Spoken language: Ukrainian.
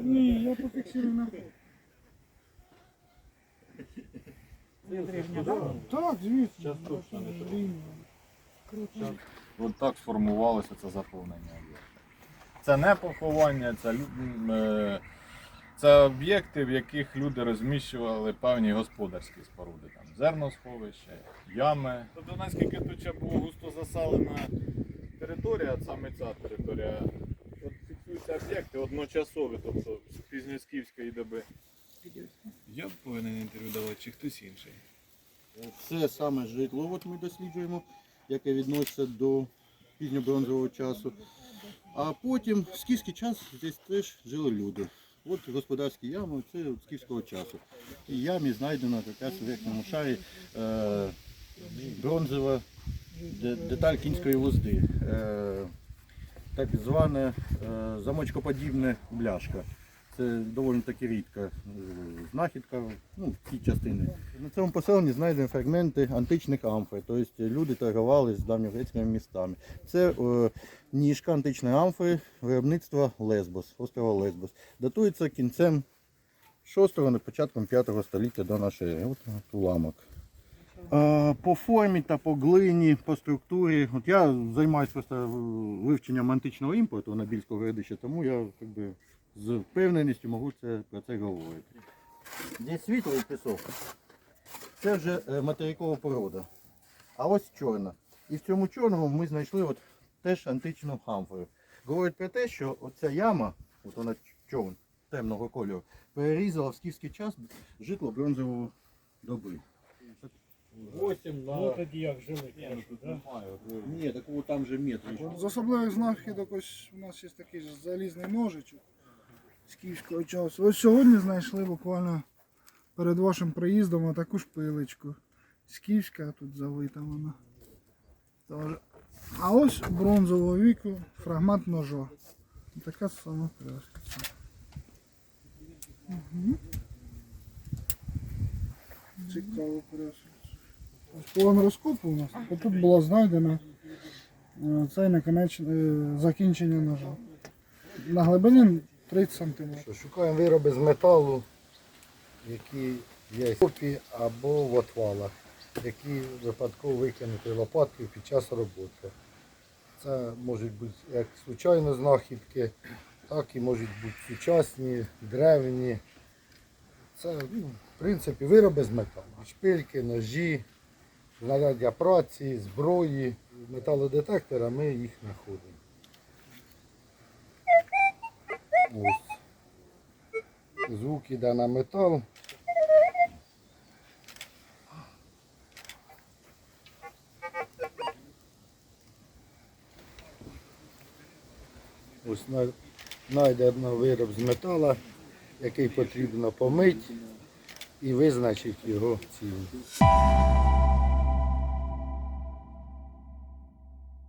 Ні, я пофіксую на Так, звісно. Блін. Круто. От так сформувалося це заповнення об'єкту. Це не поховання, це, лю- е, це об'єкти, в яких люди розміщували певні господарські споруди. Там зерносховище, ями. Тобто наскільки тут ще була густо засалена територія, от саме ця територія, фіксуються об'єкти одночасові, тобто з пізньоскіфської доби. Я повинен інтерв'ю давати чи хтось інший. Це саме житло от ми досліджуємо, яке відноситься до пізньобронзового часу. А потім в скіфський час здесь теж жили люди. От господарські ями, це от скіфського часу. І ямі знайдена якраз у верхньому шарі е, бронзова деталь кінської вузди. Е, так звана е, замочкоподібна бляшка. Це доволі таки рідка е, знахідка ну, в цій частині. На цьому поселенні знайдені фрагменти античних амфор, тобто люди торгували з давньогрецькими містами. Це е, ніжка античної амфори виробництва Лесбос, острова Лесбос. Датується кінцем 6-го, початком 5 століття до нашої. От уламок. Е, По формі та по глині, по структурі. От я займаюся просто вивченням античного імпорту на Більського городища, тому я би, з впевненістю можу це, про це говорити. Здесь світлий пісок. Це вже е, материкова порода. А ось чорна. І в цьому чорному ми знайшли от теж античну амфору. Говорить про те, що оця яма, от вона човн темного кольору, перерізала в скіфський час житло бронзового доби. 8 Ну тоді як жили. Ні, ну Ні, такого там же метр. З особливих знахідок ось у нас є такий ж залізний ножичок з київського часу. Ось сьогодні знайшли буквально перед вашим приїздом таку шпилечку. Скіфська тут завита вона. Тож. А ось бронзового віку фрагмент ножа. Така сама краска. Угу. Цікаво краска. По розкопу у нас. Тут була знайдена е, це закінчення ножа. На глибині 30 см. Шукаємо вироби з металу, які є в копі або в отвалах, які випадково викинуті лопаткою під час роботи. Це можуть бути як случайно знахідки, так і можуть бути сучасні, древні. Це, ну, в принципі, вироби з металу. Шпильки, ножі, знаряддя праці, зброї, металодетектора ми їх знаходимо. Ось. Звук іде на метал. Ось на- знайдено вироб з метала, який потрібно помити і визначити його ціль.